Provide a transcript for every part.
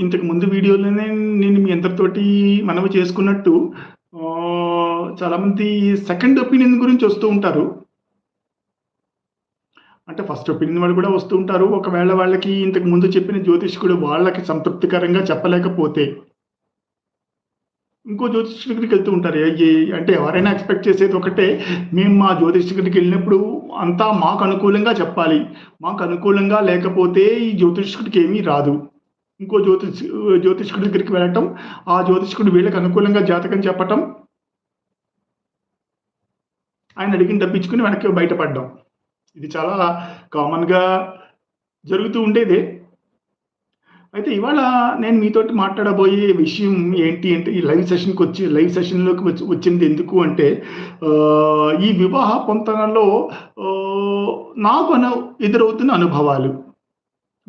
ఇంతకు ముందు వీడియోలోనే నేను మీ అందరితోటి మనవి చేసుకున్నట్టు చాలామంది సెకండ్ ఒపీనియన్ గురించి వస్తూ ఉంటారు. అంటే ఫస్ట్ ఒపీనియన్ వాళ్ళు కూడా వస్తూ ఉంటారు. ఒకవేళ వాళ్ళకి ఇంతకు ముందు చెప్పిన జ్యోతిష్కుడు వాళ్ళకి సంతృప్తికరంగా చెప్పలేకపోతే ఇంకో జ్యోతిష్ దగ్గరికి వెళ్తూ ఉంటారు. ఏ- అంటే ఎవరైనా ఎక్స్పెక్ట్ చేసేది ఒకటే మేము మా జ్యోతిష్ దగ్గరికి వెళ్ళినప్పుడు అంతా మాకు అనుకూలంగా చెప్పాలి. మాకు అనుకూలంగా లేకపోతే ఈ జ్యోతిష్కుడికి ఏమీ రాదు. ఇంకో జ్యోతిష్ జ్యోతిష్కుడి దగ్గరికి వెళ్ళటం ఆ జ్యోతిష్కుడు వీళ్ళకి అనుకూలంగా జాతకం చెప్పటం. ఆయన అడిగిన డబ్బిచ్చుకుని వెనక్కి బయటపడ్డం. ఇది చాలా కామన్గా జరుగుతూ ఉండేదే. అయితే ఇవాళ నేను మీతోటి మాట్లాడబోయే విషయం ఏంటి అంటే ఈ లైవ్ సెషన్కి వచ్చి లైవ్ సెషన్లోకి వచ్చి వచ్చింది ఎందుకు అంటే ఈ వివాహ పొంతనలో నాకు అను ఎదురవుతున్న అనుభవాలు.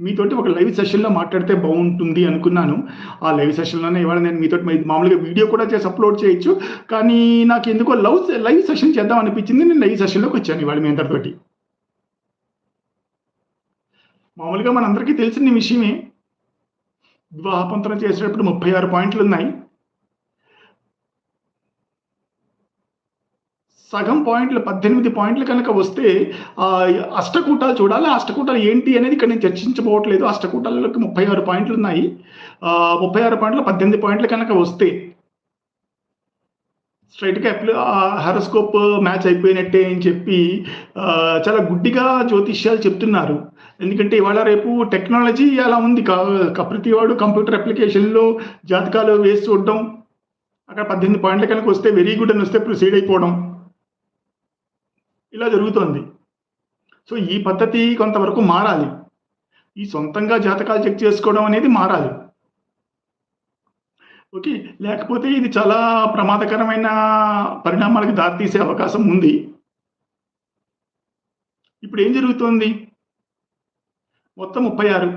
మీతోటి ఒక లైవ్ సెషన్లో మాట్లాడితే బాగుంటుంది అనుకున్నాను. ఆ లైవ్ సెషన్లోనే ఇవాళ నేను మీతోటి మామూలుగా వీడియో కూడా చేసి అప్లోడ్ చేయొచ్చు. కానీ నాకు ఎందుకో లవ్ లైవ్ సెషన్ చేద్దాం అనిపించింది. నేను లైవ్ సెషన్లోకి వచ్చాను ఇవాళ మీ అందరితోటి. మామూలుగా మనందరికీ తెలిసిన విషయమే. వివాహ చేసేటప్పుడు ముప్పై ఆరు పాయింట్లు ఉన్నాయి. సగం పాయింట్లు పద్దెనిమిది పాయింట్లు కనుక వస్తే ఆ, అష్టకూటాలు చూడాలి. అష్టకూటాలు ఏంటి అనేది ఇక్కడ నేను చర్చించబోవట్లేదు. అష్టకూటాలలోకి ముప్పై ఆరు పాయింట్లు ఉన్నాయి. ఆ, ముప్పై ఆరు పాయింట్లు పద్దెనిమిది పాయింట్లు కనుక వస్తే స్ట్రైట్గా అప్లై హారోస్కోప్ మ్యాచ్ అయిపోయినట్టే అని చెప్పి చాలా గుడ్డిగా జ్యోతిష్యాలు చెప్తున్నారు. ఎందుకంటే ఇవాళ రేపు టెక్నాలజీ అలా ఉంది. క- ప్రతివాడు కంప్యూటర్ అప్లికేషన్లో జాతకాలు వేసి చూడడం అక్కడ పద్దెనిమిది పాయింట్ల కనుక వస్తే వెరీ గుడ్ అని వస్తే ప్రొసీడ్ అయిపోవడం. ఇలా జరుగుతోంది. సో ఈ పద్ధతి కొంతవరకు మారాలి. ఈ సొంతంగా జాతకాలు చెక్ చేసుకోవడం అనేది మారాలి. ఓకే లేకపోతే ఇది చాలా ప్రమాదకరమైన పరిణామాలకు దారితీసే అవకాశం ఉంది. ఇప్పుడు ఏం జరుగుతోంది? మొత్తం ముప్పై ఆరు.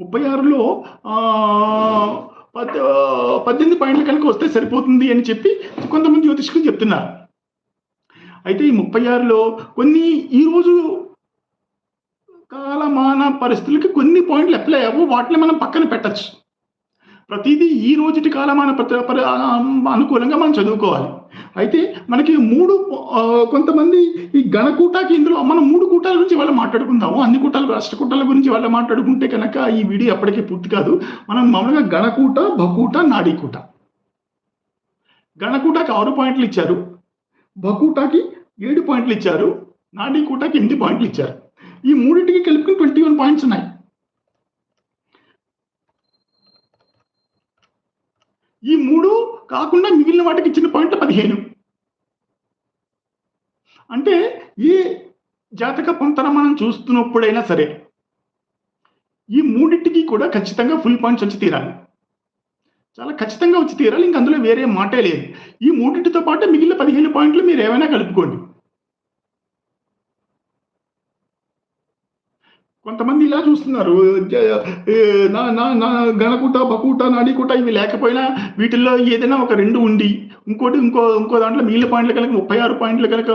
ముప్పై ఆరులో పద్దెనిమిది పాయింట్లు కనుక వస్తే సరిపోతుంది అని చెప్పి కొంతమంది జ్యోతిష్కులు చెప్తున్నారు. అయితే ఈ ముప్పై ఆరులో కొన్ని ఈరోజు కాలమాన పరిస్థితులకి కొన్ని పాయింట్లు అప్లై అవ్వవు వాటిని మనం పక్కన పెట్టచ్చు. ప్రతిదీ ఈ రోజుటి కాలమాన అనుకూలంగా మనం చదువుకోవాలి. అయితే మనకి మూడు కొంతమంది ఈ గణకూటాకి ఇందులో మనం మూడు కూటాల గురించి వాళ్ళ మాట్లాడుకుందాము. అన్ని కూటాలు అష్టకూటాల గురించి వాళ్ళ మాట్లాడుకుంటే కనుక ఈ వీడియో అప్పటికే పూర్తి కాదు. మనం మామూలుగా గణకూట బకూట నాడీకూట గణకూటకి ఆరు పాయింట్లు ఇచ్చారు. బకూటాకి ఏడు పాయింట్లు ఇచ్చారు. నాడీకూటకి ఎనిమిది పాయింట్లు ఇచ్చారు. ఈ మూడింటికి కలుపుకుని ట్వంటీ వన్ పాయింట్స్ ఉన్నాయి. ఈ మూడు కాకుండా మిగిలిన వాటికి ఇచ్చిన పాయింట్ పదిహేను. అంటే ఈ జాతక పొంతన మనం చూస్తున్నప్పుడైనా సరే ఈ మూడింటికి కూడా ఖచ్చితంగా ఫుల్ పాయింట్స్ వచ్చి తీరాలి. చాలా ఖచ్చితంగా వచ్చి తీరాలి ఇంక అందులో వేరే మాటే లేదు. ఈ మూడింటితో పాటు మిగిలిన పదిహేను పాయింట్లు మీరు ఏమైనా కలుపుకోండి. కొంతమంది ఇలా చూస్తున్నారు. నా నా నా గణకూట బకూట నాడికూట ఇవి లేకపోయినా వీటిల్లో ఏదైనా ఒక రెండు ఉండి ఇంకోటి ఇంకో ఇంకో దాంట్లో మిగిలిన పాయింట్లు కనుక ముప్పై ఆరు పాయింట్లు కనుక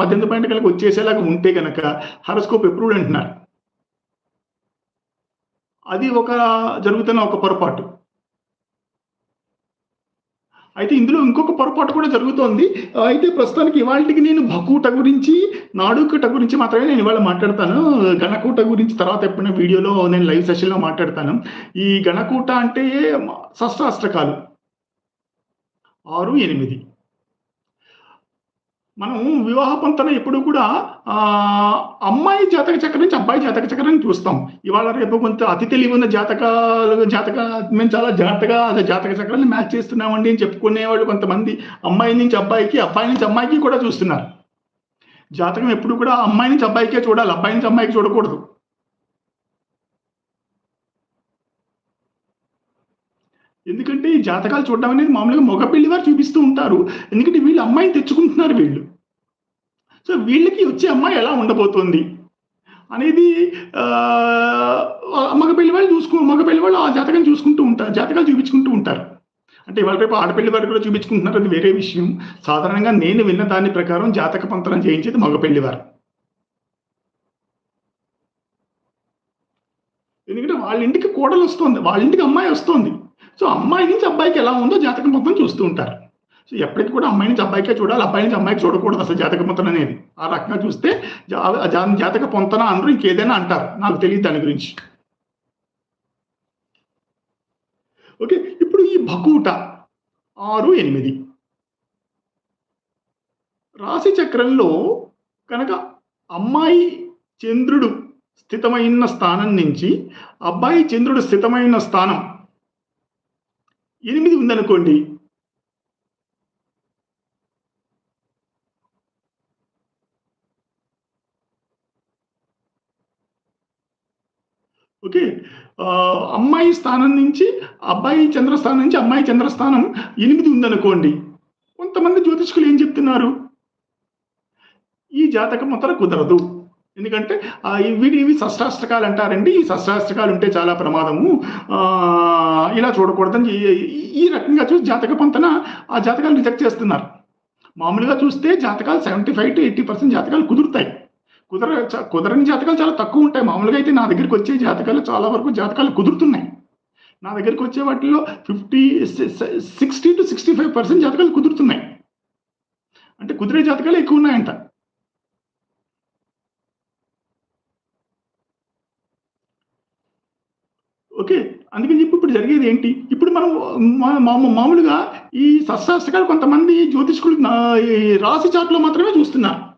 పద్దెనిమిది పాయింట్లు కనుక వచ్చేసేలాగా ఉంటే కనుక హారోస్కోప్ ఎప్రూవ్డ్ అంటున్నారు? అది ఒక జరుగుతున్న ఒక పొరపాటు. అయితే ఇందులో ఇంకొక పొరపాటు కూడా జరుగుతోంది. అయితే ప్రస్తుతానికి ఇవాళకి నేను భకూట గురించి నాడుకూట గురించి మాత్రమే నేను ఇవాళ మాట్లాడతాను. గణకూట గురించి తర్వాత ఎప్పుడైనా వీడియోలో నేను లైవ్ సెషన్లో మాట్లాడతాను. ఈ గణకూట అంటే షష్టాష్టకాలు ఆరు ఎనిమిది. మనం వివాహ పంతన ఎప్పుడు కూడా అమ్మాయి జాతక చక్రం నుంచి అబ్బాయి జాతక చక్రాన్ని చూస్తాం. ఇవాళ రేపు కొంత అతి తెలివి ఉన్న జాతకాలు జాతక మేము చాలా జాగ్రత్తగా అదే జాతక చక్రాన్ని మ్యాచ్ చేస్తున్నామండి అని చెప్పుకునేవాళ్ళు కొంతమంది అమ్మాయి నుంచి అబ్బాయికి అబ్బాయి నుంచి అమ్మాయికి కూడా చూస్తున్నారు. జాతకం ఎప్పుడు కూడా అమ్మాయి నుంచి అబ్బాయికే చూడాలి అబ్బాయి నుంచి అమ్మాయికి చూడకూడదు. ఎందుకంటే ఈ జాతకాలు చూడడం అనేది మామూలుగా మగ పెళ్ళి వారు చూపిస్తూ ఉంటారు. ఎందుకంటే వీళ్ళు అమ్మాయిని తెచ్చుకుంటున్నారు వీళ్ళు. సో వీళ్ళకి వచ్చే అమ్మాయి ఎలా ఉండబోతోంది? అనేది ఆ, మగ పెళ్ళి వాళ్ళు చూసుకో మగ పెళ్ళి వాళ్ళు ఆ జాతకం చూసుకుంటూ ఉంటారు జాతకాలు చూపించుకుంటూ ఉంటారు. అంటే ఇవాళ రేపు ఆడపిల్లి వారు కూడా చూపించుకుంటున్నారు అది వేరే విషయం. సాధారణంగా నేను విన్న దాని ప్రకారం జాతక పంతనం చేయించేది మగ పెళ్ళి వారు. ఎందుకంటే వాళ్ళ ఇంటికి కోడలు వస్తుంది వాళ్ళ ఇంటికి అమ్మాయి వస్తుంది. సో అమ్మాయి నుంచి అబ్బాయికి ఎలా ఉందో జాతకం మొత్తం చూస్తూ ఉంటారు. సో ఎప్పటికి కూడా అమ్మాయి నుంచి అబ్బాయికే చూడాలి అబ్బాయి నుంచి అమ్మాయికి చూడకూడదు అసలు జాతక పొంతన అనేది. ఆ రకంగా చూస్తే జాతక పొంతన అందరూ ఇంకేదైనా అంటారు. నాకు తెలియదు దాని గురించి. ఓకే ఇప్పుడు ఈ భకూట ఆరు ఎనిమిది. రాశి చక్రంలో కనుక అమ్మాయి చంద్రుడు స్థితమైన స్థానం నుంచి అబ్బాయి చంద్రుడు స్థితమైన స్థానం ఎనిమిది ఉందనుకోండి. ఓకే. అమ్మాయి స్థానం నుంచి అబ్బాయి చంద్రస్థానం నుంచి అమ్మాయి చంద్రస్థానం ఎనిమిది ఉందనుకోండి. కొంతమంది జ్యోతిష్కులు ఏం చెప్తున్నారు? ఈ జాతకం అతను కుదరదు. ఎందుకంటే ఆ, ఇవి ఇవి షష్టాష్టకాలు అంటారండి. ఈ షష్టాష్టకాలు ఉంటే చాలా ప్రమాదము. ఇలా చూడకూడదని ఈ- ఈ- రకంగా చూసి జాతక పంతన ఆ జాతకాలు రిజెక్ట్ చేస్తున్నారు. మామూలుగా చూస్తే జాతకాలు seventy five to eighty percent జాతకాలు కుదురుతాయి. కుదర కుదరని జాతకాలు చాలా తక్కువ ఉంటాయి. మామూలుగా అయితే నా దగ్గరికి వచ్చే జాతకాలు చాలా వరకు జాతకాలు కుదురుతున్నాయి. నా దగ్గరికి వచ్చే వాటిలో fifty sixty to sixty five percent జాతకాలు కుదురుతున్నాయి. అంటే కుదిరే జాతకాలు ఎక్కువ ఉన్నాయంట ఓకే అందుకని చెప్పి ఇప్పుడు జరిగేది ఏంటి ఇప్పుడు మనం మా- మామూలుగా ఈ శస్త్రాస్త్రకాలు కొంతమంది జ్యోతిష్కులు రాశి చాట్లో మాత్రమే చూస్తున్నారు.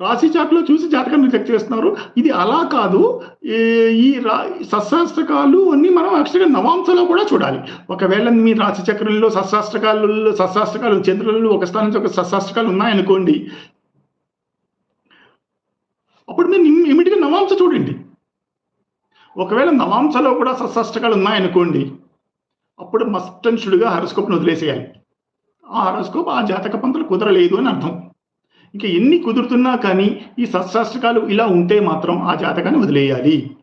రాశి చాట్లో చూసి జాతకాన్ని చెక్ చేస్తున్నారు. ఇది అలా కాదు. ఈ ఈ రా శస్త్రాస్త్రకాలు అన్ని మనం యాక్చువల్గా నవాంశలో కూడా చూడాలి. ఒకవేళ మీ రాశి చక్రంలో శస్త్రాస్త్రకాలు శస్త్రాస్త్రకాలు చంద్రులలో ఒక స్థానం నుంచి ఒక శస్త్రాస్త్రకాలు ఉన్నాయనుకోండి అప్పుడు మీరు ఇమిడిగా నవాంశ చూడండి. ఒకవేళ నవాంసలో కూడా సశస్త్రకాలు ఉన్నాయనుకోండి అప్పుడు మస్టన్షుడిగా హరస్కోప్ను వదిలేసేయాలి. ఆ హరస్కోప్ ఆ జాతక పంతులు కుదరలేదు అని అర్థం. ఇంకా ఎన్ని కుదురుతున్నా కానీ ఈ సశస్త్రకాలు ఇలా ఉంటే మాత్రం ఆ జాతకాన్ని వదిలేయాలి.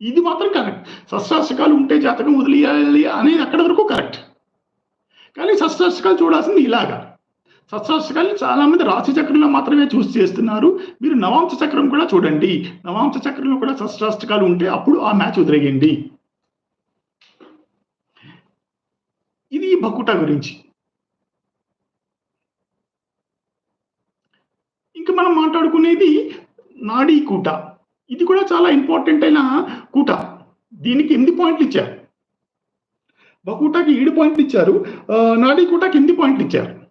ఇది మాత్రం కరెక్ట్. సశస్త్రకాలు ఉంటే జాతకం వదిలేయాలి అనేది అక్కడి వరకు కరెక్ట్. కానీ సశస్త్రకాలు చూడాల్సింది ఇలాగా. సత్శాస్త్రకాలు చాలామంది రాశి చక్రంలో మాత్రమే చూసి చేస్తున్నారు. మీరు నవాంశ చక్రం కూడా చూడండి. నవాంశ చక్రంలో కూడా సత్శాస్త్రకాలు ఉంటే అప్పుడు ఆ మ్యాచ్ వదిలేయండి. ఇది బకుట గురించి. ఇంకా మనం మాట్లాడుకునేది నాడీ కూట. ఇది కూడా చాలా ఇంపార్టెంట్ అయిన కూట. దీనికి ఎనిమిది పాయింట్లు ఇచ్చారు? బకూటాకి ఏడు పాయింట్లు ఇచ్చారు. నాడీ కూటకి ఎనిమిది పాయింట్లు ఇచ్చారు.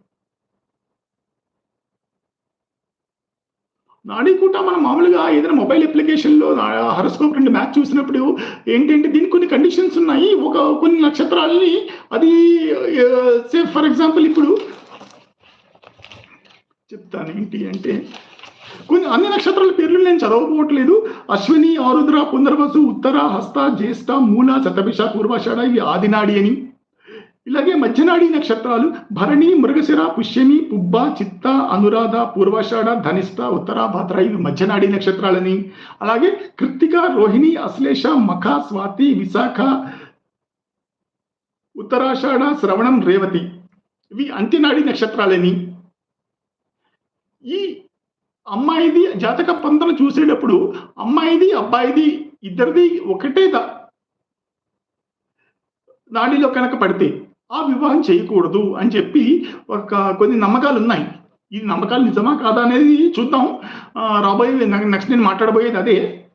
నాడీ మనం మామూలుగా ఏదైనా మొబైల్ అప్లికేషన్లో హరస్కోప్ రెండు మ్యాచ్ చూసినప్పుడు ఏంటంటే దీనికి కొన్ని కండిషన్స్ ఉన్నాయి. ఒక కొన్ని నక్షత్రాలని అది సే ఫర్ ఎగ్జాంపుల్ ఇప్పుడు చెప్తాను ఏంటి అంటే కొన్ని అన్ని నక్షత్రాల పేర్లు నేను చదవకపోవట్లేదు. అశ్విని ఆరుద్ర పునర్వసు ఉత్తర హస్త జ్యేష్ఠ మూల శతభిష పూర్వాషాఢ ఇవి ఆదినాడి అని. ఇలాగే మధ్యనాడి నక్షత్రాలు భరణి మృగశిర పుష్యమి పుబ్బ చిత్త అనురాధ పూర్వాషాఢ ధనిష్ట ఉత్తరాభద్ర ఇవి మధ్యనాడి నక్షత్రాలని. అలాగే కృత్తిక రోహిణి అశ్లేష మఖ స్వాతి విశాఖ ఉత్తరాషాఢ శ్రవణం రేవతి ఇవి అంత్యనాడి నక్షత్రాలని. ఈ అమ్మాయిది జాతక పంతను చూసేటప్పుడు అమ్మాయిది అబ్బాయిది ఇద్దరిది ఒకటే నాడిలో కనుక పడితే ఆ వివాహం చేయకూడదు అని చెప్పి ఒక కొన్ని నమ్మకాలు ఉన్నాయి. ఈ నమ్మకాలు నిజమా కాదా అనేది చూద్దాం. రాబోయే నెక్స్ట్ నేను మాట్లాడబోయేది అదే.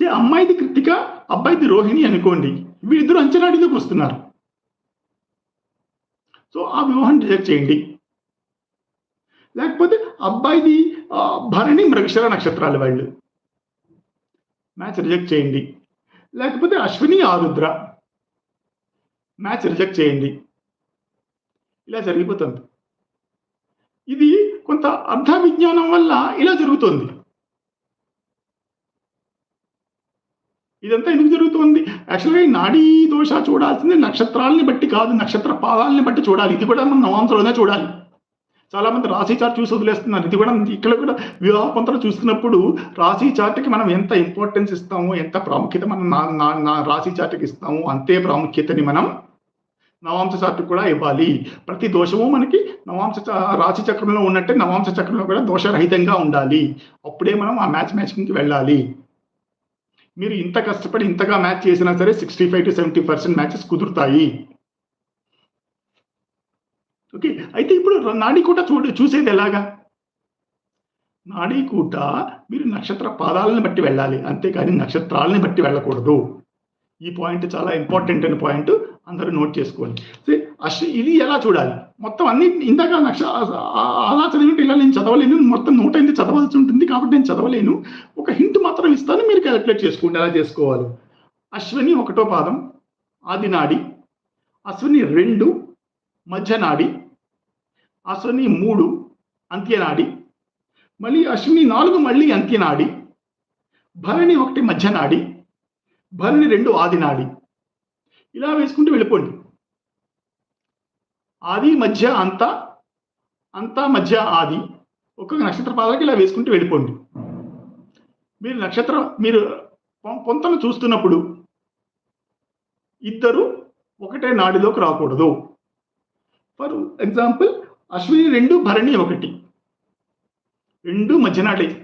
సే అమ్మాయిది కృతిక అబ్బాయిది రోహిణి అనుకోండి. వీళ్ళిద్దరు అంచనాడిలోకి వస్తున్నారు. సో ఆ వివాహం రిజెక్ట్ చేయండి. లేకపోతే అబ్బాయిది భరణి మృగశిర నక్షత్రాలు వాళ్ళు. మ్యాచ్ రిజెక్ట్ చేయండి. లేకపోతే అశ్విని ఆరుద్ర. మ్యాచ్ రిజెక్ట్ చేయండి. ఇలా జరిగిపోతుంది. ఇది కొంత అర్ధ విజ్ఞానం వల్ల ఇలా జరుగుతుంది. ఇదంతా ఎందుకు జరుగుతుంది? యాక్చువల్గా ఈ నాడీ దోష చూడాల్సింది నక్షత్రాలని బట్టి కాదు నక్షత్ర పాదాలని బట్టి చూడాలి. ఇది కూడా మనం నవాంశలోనే చూడాలి. చాలామంది రాశి చార్ట్ చూసి వదిలేస్తున్నారు. ఇది కూడా ఇక్కడ కూడా వివాహ పంతలు చూస్తున్నప్పుడు రాశి చార్ట్కి మనం ఎంత ఇంపార్టెన్స్ ఇస్తాము ఎంత ప్రాముఖ్యత మనం నా నా నా రాశి చార్ట్కి ఇస్తాము అంతే ప్రాముఖ్యతని మనం నవాంశ చార్ట్ కూడా ఇవ్వాలి. ప్రతి దోషము మనకి నవాంశ చ- రాశి చక్రంలో ఉన్నట్టే నవాంశ చక్రంలో కూడా దోషరహితంగా ఉండాలి. అప్పుడే మనం ఆ మ్యాచ్ మ్యాచింగ్కి వెళ్ళాలి. మీరు ఇంత కష్టపడి ఇంతగా మ్యాచ్ చేసినా సరే sixty five to seventy percent matches కుదురుతాయి. Okay అయితే ఇప్పుడు నాడీ కూడా చూడ చూసేది ఎలాగా? నాడీ కూట మీరు నక్షత్ర పాదాలను బట్టి వెళ్ళాలి. అంతేకాని నక్షత్రాలని బట్టి వెళ్ళకూడదు. ఈ పాయింట్ చాలా ఇంపార్టెంట్ అయిన పాయింట్. అందరూ నోట్ చేసుకోవాలి సరే అశ్వ ఇది ఎలా చూడాలి? మొత్తం అన్ని ఇందాక నక్ష అలా చదివింటే ఇలా నేను చదవలేను. మొత్తం నూట ఎనిమిది చదవాల్సి ఉంటుంది కాబట్టి నేను చదవలేను. ఒక హింట్ మాత్రం ఇస్తాను. మీరు క్యాలిక్యులేట్ చేసుకోండి. ఎలా చేసుకోవాలి? అశ్విని ఒకటో పాదం ఆది నాడి అశ్విని రెండు మధ్య నాడి అశ్విని మూడు అంత్యనాడి. మళ్ళీ అశ్విని నాలుగు మళ్ళీ అంత్యనాడి. భరణి ఒకటి మధ్యనాడి. భరణి రెండు ఆది నాడి. ఇలా వేసుకుంటూ వెళ్ళిపోండి. ఆది మధ్య అంత అంతా మధ్య ఆది. ఒక్కొక్క నక్షత్ర పాదాలకి ఇలా వేసుకుంటూ వెళ్ళిపోండి. మీరు నక్షత్రం మీరు పొంతను చూస్తున్నప్పుడు ఇద్దరు ఒకటే నాడిలోకి రాకూడదు. ఫర్ ఎగ్జాంపుల్ అశ్విని రెండు భరణి ఒకటి. రెండు మధ్యనాడే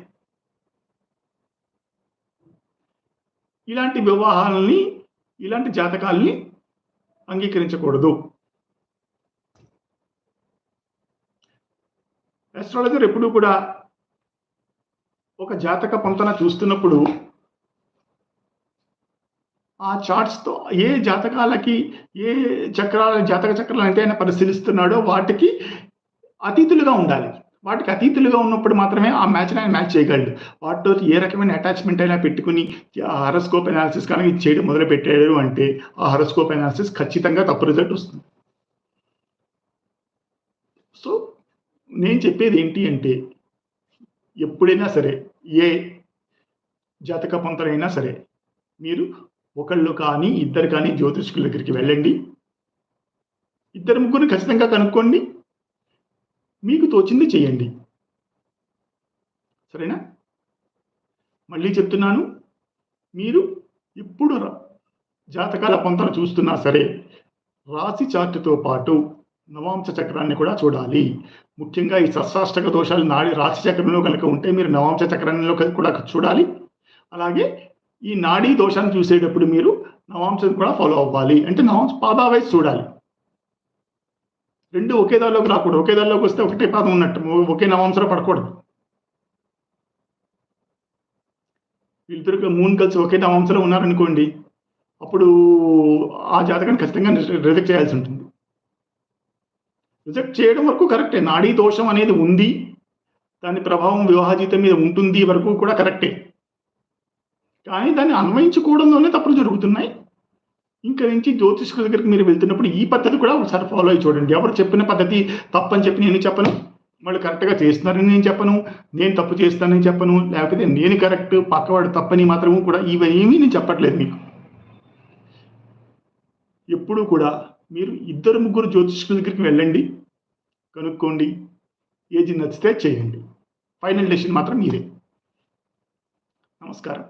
ఇలాంటి వివాహాలని ఇలాంటి జాతకాలని అంగీకరించకూడదు. ఆస్ట్రాలజర్ ఎప్పుడు కూడా ఒక జాతక పంతన చూస్తున్నప్పుడు ఆ చార్ట్స్తో ఏ జాతకాలకి ఏ చక్రాల జాతక చక్రాలు అయితే ఆయన పరిశీలిస్తున్నాడో వాటికి అతీతులుగా ఉండాలి. వాటికి అతీతులుగా ఉన్నప్పుడు మాత్రమే ఆ మ్యాచ్ ఆయన మ్యాచ్ చేయగలడు. వాటితో ఏ రకమైన అటాచ్మెంట్ అయినా పెట్టుకుని ఆ హరస్కోప్ అనాలిసిస్ కానీ చేయడం మొదలు పెట్టాడు అంటే ఆ హరస్కోప్ అనాలిసిస్ ఖచ్చితంగా తప్పు రిజల్ట్ వస్తుంది. సో నేను చెప్పేది ఏంటి అంటే ఎప్పుడైనా సరే ఏ జాతక పంతులైనా సరే మీరు ఒకళ్ళు కానీ ఇద్దరు కానీ జ్యోతిష్కుల దగ్గరికి వెళ్ళండి. ఇద్దరు ముగ్గురు ఖచ్చితంగా కనుక్కోండి. మీకు తోచింది చేయండి. సరేనా? మళ్ళీ చెప్తున్నాను మీరు ఇప్పుడు జాతకాల పంతను చూస్తున్నా సరే రాశి చార్టుతో పాటు నవాంశ చక్రాన్ని కూడా చూడాలి. ముఖ్యంగా ఈ సస్సాష్టక దోషాలు నాడి రాశి చక్రంలో కనుక ఉంటే మీరు నవాంశ చక్రంలో కూడా చూడాలి. అలాగే ఈ నాడీ దోషాన్ని చూసేటప్పుడు మీరు నవాంశం కూడా ఫాలో అవ్వాలి. అంటే నవాంశ పాదావైజ్ చూడాలి. రెండు ఒకే దారిలోకి రాకూడదు. ఒకే దారిలోకి వస్తే ఒకటే పాదం ఉన్నట్టు. ఒకే నవాంశలో పడకూడదు. వీళ్ళిద్దరు మూన్ కలిసి ఒకే నవాంశలో ఉన్నారనుకోండి అప్పుడు ఆ జాతకాన్ని ఖచ్చితంగా రిజెక్ట్ చేయాల్సి ఉంటుంది. రిజెక్ట్ చేయడం వరకు కరెక్టే. నాడీ దోషం అనేది ఉంది. దాని ప్రభావం వివాహ జీవితం మీద ఉంటుంది వరకు కూడా కరెక్టే. కానీ దాన్ని అన్వయించుకోవడంలోనే తప్పులు జరుగుతున్నాయి. ఇంకా నుంచి జ్యోతిష్కుల దగ్గరికి మీరు వెళ్తున్నప్పుడు ఈ పద్ధతి కూడా ఒకసారి ఫాలో అయ్యి చూడండి. ఎవరు చెప్పిన పద్ధతి తప్పని చెప్పి నేను చెప్పను. వాళ్ళు కరెక్ట్గా చేస్తున్నారని నేను చెప్పను. నేను తప్పు చేస్తానని చెప్పను. లేకపోతే నేను కరెక్ట్ పక్కవాడు తప్పని మాత్రము కూడా ఇవేమీ నేను చెప్పట్లేదు మీకు. ఎప్పుడూ కూడా మీరు ఇద్దరు ముగ్గురు జ్యోతిష్కుల దగ్గరికి వెళ్ళండి. కనుక్కోండి. ఏది నచ్చితే చేయండి. ఫైనల్ డెసిషన్ మాత్రం మీరే నమస్కారం.